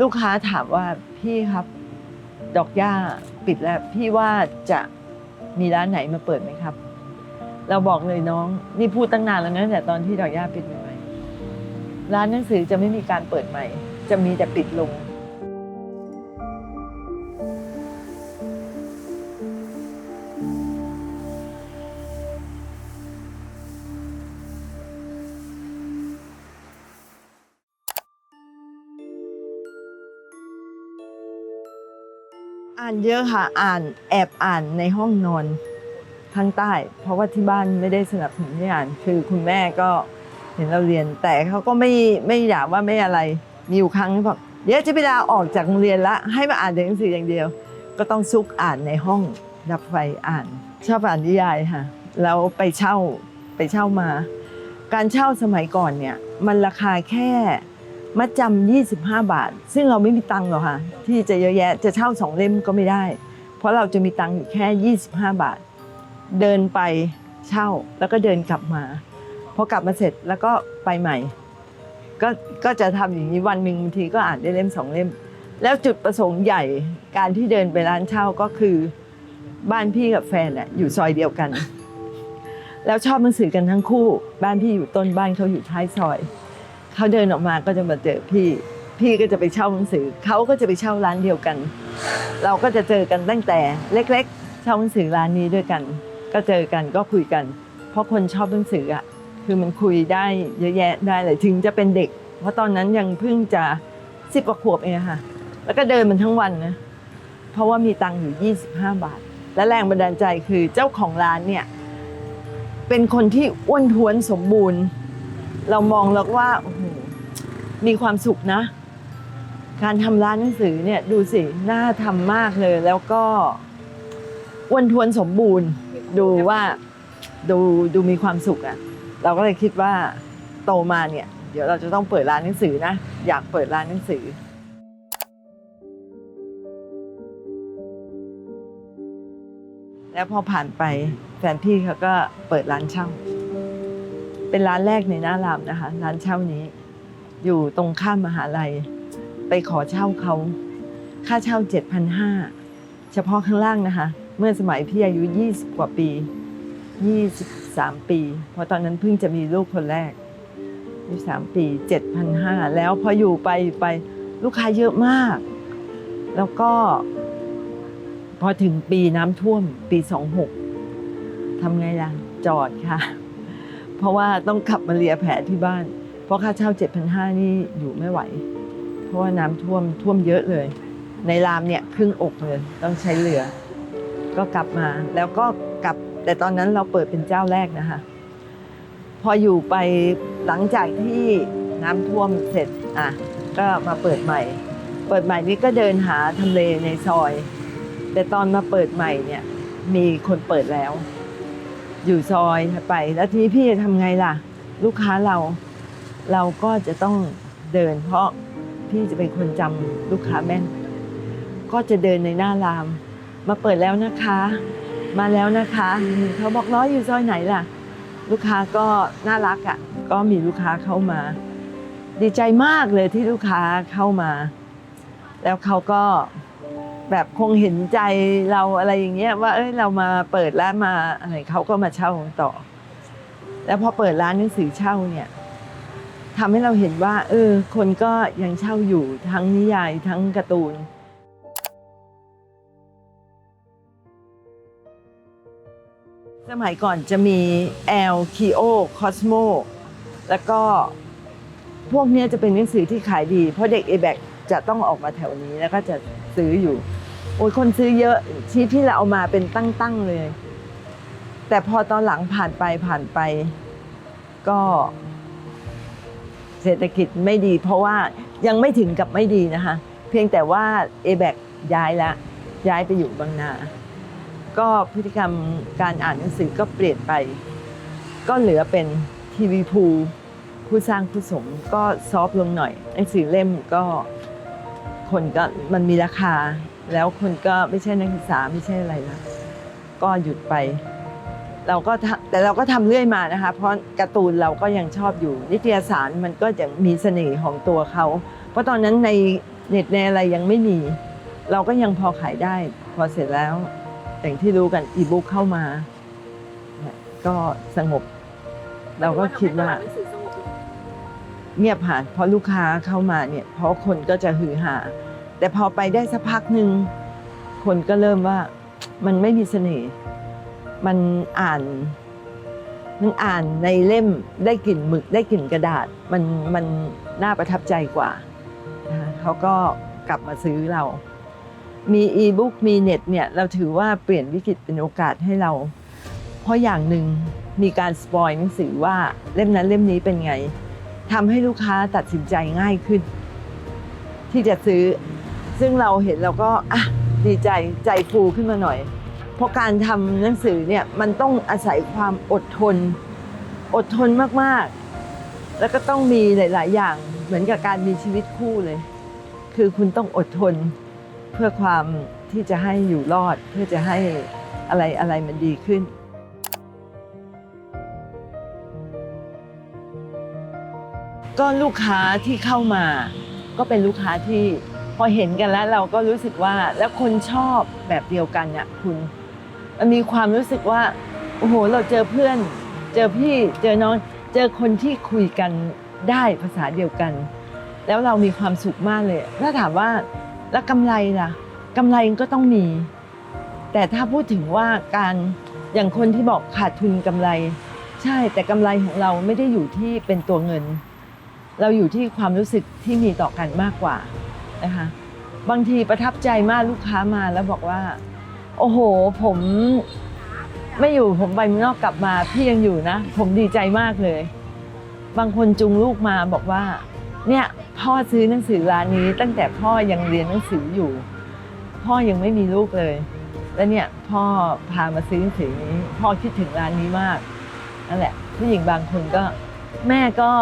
ลูกค้าถามว่าพี่ครับ ดอกหญ้าปิดแล้ว พี่ว่าจะมีร้านไหนมาเปิดไหมครับ เราบอกเลยน้อง นี่พูดตั้งนานแล้วนะแต่ตอนที่ดอกหญ้าปิดใหม่ๆร้านหนังสือจะไม่มีการเปิดใหม่ จะมีแต่ปิดลงานเยอะค่ะอ่านแอบอ่านในห้องนอนข้างใต้ เพราะว่าที่บ้านไม่ได้สนับสนุนให้อ่าน คือคุณแม่ก็เห็นเราเรียน แต่เขาก็ไม่ไม่อยากว่าไม่อะไรมีอยู่ครั้งที่บอกเดี๋ยวจะไปลาออกจากโรงเรียนละให้มาอ่านหนังสืออย่างเดียว ก็ต้องซุกอ่านในห้องดับไฟอ่าน ชอบอ่านนิยายค่ะแล้วไปเช่าไปเช่ามา การเช่าสมัยก่อนเนี่ยมันราคาแค่ มัดจำ25 บาท ซึ่งเราไม่มีตังค์หรอกค่ะ ที่จะเยอะแยะจะเช่าสองเล่มก็ไม่ได้ เพราะเราจะมีตังค์อยู่แค่ 25 บาท เดินไปเช่าแล้วก็เดินกลับมาพอกลับมาเสร็จแล้วก็ไปใหม่ ก็ก็จะทำอย่างนี้วันหนึ่งบางทีก็อ่านได้เล่มสองเล่ม แล้วจุดประสงค์ใหญ่การที่เดินไปร้านเช่าก็คือบ้านพี่กับแฟนอะอยู่ซอยเดียวกัน แล้วชอบหนังสือกันทั้งคู่ บ้านพี่อยู่ต้นบ้านเขาอยู่ท้ายซอย เขาเดินออกมาก็จะมาเจอพี่ พี่ก็จะไปเช่าหนังสือ เขาก็จะไปเช่าร้านเดียวกัน เราก็จะเจอกันตั้งแต่เล็กๆ เช่าหนังสือร้านนี้ด้วยกัน ก็เจอกันก็คุยกัน เพราะคนชอบหนังสืออะคือมันคุยได้เยอะแยะได้เลยถึงจะเป็นเด็ก เพราะตอนนั้นยังเพิ่งจะสิบกว่าขวบเองค่ะ แล้วก็เดินมันทั้งวันนะเพราะว่ามีตังค์อยู่ 25 บาท และแรงบันดาลใจคือเจ้าของร้านเนี่ยเป็นคนที่อ้วนท้วนสมบูรณ์ เรามองแล้วว่าโอ้โห มีความสุขนะ การทำร้านหนังสือเนี่ยดูสิ น่าทำมากเลย แล้วก็อ้วนทวนสมบูรณ์ ดูว่าดูดูมีความสุขอะ เราก็เลยคิดว่าโตมาเนี่ย เดี๋ยวเราจะต้องเปิดร้านหนังสือนะ อยากเปิดร้านหนังสือแล้วพอผ่านไปแฟนพี่เขาก็เปิดร้านเช่า เป็นร้านแรกในหน้ารามนะคะ ร้านเช่านี้ อยู่ตรงข้ามมหาลัย ไปขอเช่าเขา ค่าเช่า 7,500 เฉพาะข้างล่างนะคะ เมื่อสมัยพี่อายุ 20 กว่าปี 23 ปี เพราะตอนนั้นเพิ่งจะมีลูกคนแรก23ปี 7,500 แล้วพออยู่ไปไปลูกค้าเยอะมาก แล้วก็ พอถึงปีน้ำท่วมปี 26ทำไงล่ะ จอดค่ะ เพราะว่าต้องขับมาเลียแผลที่บ้าน เพราะค่าเช่า 7,500 นี่อยู่ไม่ไหว เพราะว่าน้ำท่วมท่วมเยอะเลย ในรามเนี่ยครึ่งอกเลยต้องใช้เรือ ก็กลับมาแล้วก็กลับแต่ตอนนั้นเราเปิดเป็นเจ้าแรกนะคะพออยู่ไปหลังจากที่น้ำท่วมเสร็จอะก็มาเปิดใหม่ เปิดใหม่นี่ก็เดินหาทำเลในซอย แต่ตอนมาเปิดใหม่เนี่ยมีคนเปิดแล้ว อยู่ซอยไป แล้วทีนี้พี่จะทำไงล่ะ ลูกค้าเรา เราก็จะต้องเดิน เพราะพี่จะเป็นคนจำลูกค้าแม่น ก็จะเดินในหน้าราม มาเปิดแล้วนะคะ มาแล้วนะคะ เขาบอกน้อยอยู่ซอยไหนล่ะ ลูกค้าก็น่ารักอะ ก็มีลูกค้าเข้ามา ดีใจมากเลยที่ลูกค้าเข้ามา แล้วเขาก็แบบคงเห็นใจเราอะไรอย่างเงี้ยว่าเอ้ยเรามาเปิดร้านมาอะไรเขาก็มาเช่าต่อ แล้วพอเปิดร้านหนังสือเช่าเนี่ย ทำให้เราเห็นว่า เออ คนก็ยังเช่าอยู่ทั้งนิยายทั้งการ์ตูน สมัยก่อนจะมีแอลคีโอคอสโมแล้วก็พวกนี้จะเป็นหนังสือที่ขายดี เพราะเด็ก a b a c จะต้องออกมาแถวนี้แล้วก็จะซื้ออยู่ โอ้ยคนซื้อเยอะชีพที่เราเอามาเป็นตั้งๆเลย แต่พอตอนหลังผ่านไปผ่านไปก็ เศรษฐกิจไม่ดี เพราะว่ายังไม่ถึงกับไม่ดีนะคะ เพียงแต่ว่า a b a c ย้ายแล้วย้ายไปอยู่บางนา ก็พฤติกรรมการอ่านหนังสือก็เปลี่ยนไป ก็เหลือเป็นทีวีพูผู้สร้างผู้สมก็ซอฟต์ลงหน่อยหนังสือเล่มก็คนก็มันมีราคา แล้วคนก็ไม่ใช่นักศึกษาไม่ใช่อะไรละก็หยุดไป เราก็ทำแต่เราก็ทำเรื่อยมานะคะ เพราะการ์ตูนเราก็ยังชอบอยู่ นิตยสารมันก็ยังมีเสน่ห์ของตัวเขา เพราะตอนนั้นในเน็ตในอะไรยังไม่มี เราก็ยังพอขายได้ พอเสร็จแล้วอย่างที่รู้กันอีบุ๊กเข้ามา ก็สงบ เราก็คิดว่า เงียบค่ะเพราะลูกค้าเข้ามาเนี่ย เพราะคนก็จะหือหา แต่พอไปได้สักพักหนึ่งคนก็เริ่มว่ามันไม่มีเสน่ห์ มันอ่านมันอ่านในเล่มได้กลิ่นหมึกได้กลิ่นกระดาษ มันมันน่าประทับใจกว่านะคะเขาก็กลับมาซื้อเรา มีอีบุ๊กมีเน็ตเนี่ยเราถือว่าเปลี่ยนวิกฤตเป็นโอกาสให้เรา เพราะอย่างหนึ่งมีการสปอยหนังสือว่าเล่มนั้นเล่มนี้เป็นไงทำให้ลูกค้าตัดสินใจง่ายขึ้น ที่จะซื้อ ซึ่งเราเห็นเราก็อะดีใจใจฟูขึ้นมาหน่อย เพราะการทำหนังสือเนี่ยมันต้องอาศัยความอดทน อดทนมากๆ แล้วก็ต้องมีหลาย ๆ อย่างเหมือนกับการมีชีวิตคู่เลย คือคุณต้องอดทนเพื่อความที่จะให้อยู่รอดเพื่อจะให้อะไรอะไรมันดีขึ้นก็ลูกค้าที่เข้ามา ก็เป็นลูกค้าที่พอเห็นกันแล้วเราก็รู้สึกว่าแล้วคนชอบแบบเดียวกันเนี่ยคุณ มันมีความรู้สึกว่าโอ้โหเราเจอเพื่อน เจอพี่เจอน้องเจอคนที่คุยกันได้ภาษาเดียวกัน แล้วเรามีความสุขมากเลย ถ้าถามว่าแล้วกำไรล่ะกำไรก็ต้องมี แต่ถ้าพูดถึงว่าการอย่างคนที่บอกขาดทุนกำไร ใช่แต่กำไรของเราไม่ได้อยู่ที่เป็นตัวเงิน เราอยู่ที่ความรู้สึกที่มีต่อกันมากกว่านะคะบางทีประทับใจมากลูกค้ามาแล้วบอกว่า โอ้โห ผมไม่อยู่ผมไปเมืองนอกกลับมา พี่ยังอยู่นะ ผมดีใจมากเลย บางคนจูงลูกมาบอกว่า เนี่ยพ่อซื้อหนังสือร้านนี้ ตั้งแต่พ่อยังเรียนหนังสืออยู่ พ่อยังไม่มีลูกเลย แล้วเนี่ยพ่อพามาซื้อหนังสือนี้พ่อคิดถึงร้านนี้มากนั่นแหละ ผู้หญิงบางคนก็ แม่ก็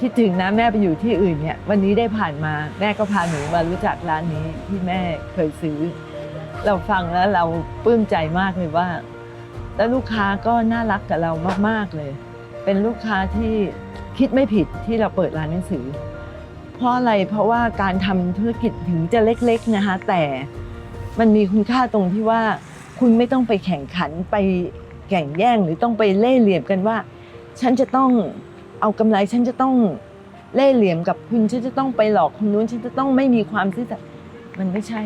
คิดถึงนะแม่ไปอยู่ที่อื่นเนี่ย วันนี้ได้ผ่านมาแม่ก็พาหนูมารู้จักร้านนี้ที่แม่เคยซื้อ เราฟังแล้วเราปลื้มใจมากเลยว่า แล้วลูกค้าก็น่ารักกับเรามากๆเลย เป็นลูกค้าที่คิดไม่ผิดที่เราเปิดร้านหนังสือ เพราะอะไรเพราะว่าการทำธุรกิจถึงจะเล็กๆนะคะแต่มันมีคุณค่าตรงที่ว่าคุณไม่ต้องไปแข่งขันไปแข่งแย่งหรือต้องไปเล่เหลี่ยมกันว่า ฉันจะต้องเอากำไรฉันจะต้องเล่เหลี่ยมกับคุณฉันจะต้องไปหลอกคนนู้นฉันจะต้องไม่มีความซื่อสัตย์มันไม่ใช่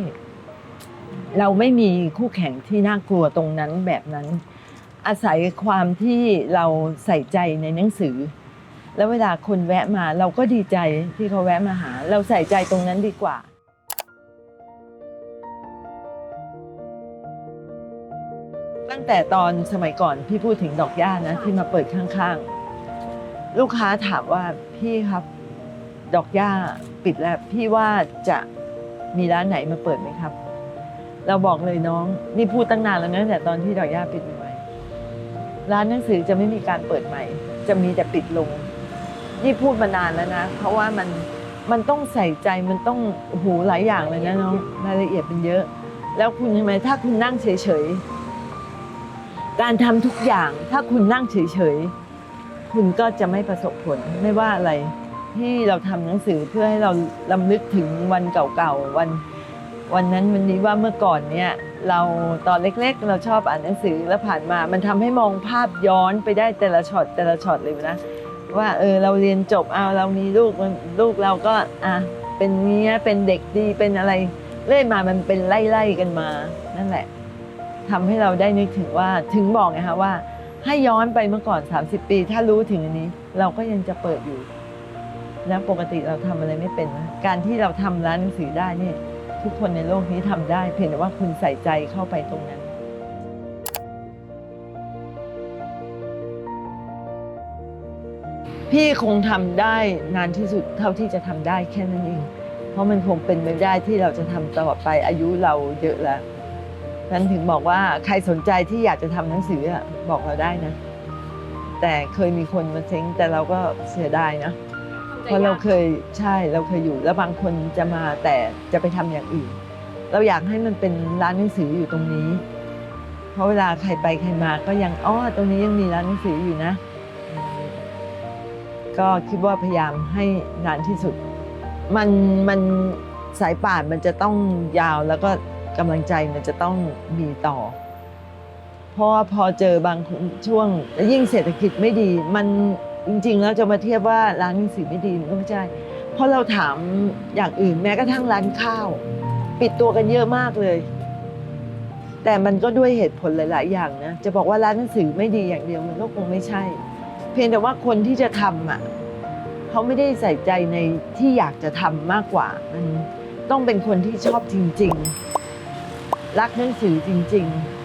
เราไม่มีคู่แข่งที่น่ากลัวตรงนั้นแบบนั้น อาศัยความที่เราใส่ใจในหนังสือ แล้วเวลาคนแวะมาเราก็ดีใจที่เขาแวะมาหา เราใส่ใจตรงนั้นดีกว่าตั้งแต่ตอนสมัยก่อนพี่พูดถึงดอกหญ้านะที่มาเปิดข้างๆ ลูกค้าถามว่าพี่ครับ ดอกหญ้าปิดแล้วพี่ว่าจะมีร้านไหนมาเปิดไหมครับ เราบอกเลยน้อง นี่พูดตั้งนานแล้วนะแต่ตอนที่ดอกหญ้าปิดใหม่ๆร้านหนังสือจะไม่มีการเปิดใหม่ จะมีแต่ปิดลง นี่พูดมานานแล้วนะ เพราะว่ามันมันต้องใส่ใจมันต้องโอ้โหหลายอย่างเลยนะน้องรายละเอียดเป็นเยอะ แล้วคุณทำไมถ้าคุณนั่งเฉยๆการทำทุกอย่างถ้าคุณนั่งเฉยๆคุณก็จะไม่ประสบผลไม่ว่าอะไรที่เราทำหนังสือเพื่อให้เราลำลึกถึงวันเก่าๆวัน วันนั้นวันนี้ว่าเมื่อก่อนเนี่ยเราตอนเล็กๆ เราชอบอ่านหนังสือแล้วผ่านมา มันทำให้มองภาพย้อนไปได้แต่ละช็อตแต่ละช็อตเลยนะว่าเออเราเรียนจบเอาเรามีลูกลูกเราก็อะเป็นเนี้ยเป็นเด็กดีเป็นอะไรเรื่อยมามันเป็นไล่ๆกันมานั่นแหละทำให้เราได้นึกถึงว่าถึงบอกไงคะว่า ให้ย้อนไปเมื่อก่อน 30 ปี ถ้ารู้ถึงอันนี้ เราก็ยังจะเปิดอยู่ แล้วปกติเราทำอะไรไม่เป็นนะการที่เราทำร้านหนังสือได้นี่ ทุกคนในโลกนี้ทำได้ เพียงแต่ว่าคุณใส่ใจเข้าไปตรงนั้น พี่คงทำได้นานที่สุดเท่าที่จะทำได้แค่นั้นเอง เพราะมันคงเป็นไปไม่ได้ที่เราจะทำตลอดไปอายุเราเยอะแล้วนั้นถึงบอกว่าใครสนใจที่อยากจะทำหนังสือบอกเราได้นะ แต่เคยมีคนมาเซ้งแต่เราก็เสียดายนะ เพราะเราเคยใช่เราเคยอยู่ แล้วบางคนจะมาแต่จะไปทำอย่างอื่น เราอยากให้มันเป็นร้านหนังสืออยู่ตรงนี้ เพราะเวลาใครไปใครมาก็ยังอ้อตรงนี้ยังมีร้านหนังสืออยู่นะ ก็คิดว่าพยายามให้นานที่สุด มันมันสายป่านมันจะต้องยาวแล้วก็กำลังใจมันจะต้องมีต่อ เพราะว่าพอเจอบางช่วงแล้วยิ่งเศรษฐกิจไม่ดีมัน จริงๆแล้วจะมาเทียบว่าร้านหนังสือไม่ดีมันก็ไม่ใช่ เพราะเราถามอย่างอื่นแม้กระทั่งร้านข้าว ปิดตัวกันเยอะมากเลย แต่มันก็ด้วยเหตุผลหลาย ๆ อย่างนะจะบอกว่าร้านหนังสือไม่ดีอย่างเดียวมันก็คงไม่ใช่ เพียงแต่ว่าคนที่จะทำอะเขาไม่ได้ใส่ใจในที่อยากจะทำมากกว่ามันต้องเป็นคนที่ชอบจริง ๆ รักหนังสือจริง ๆ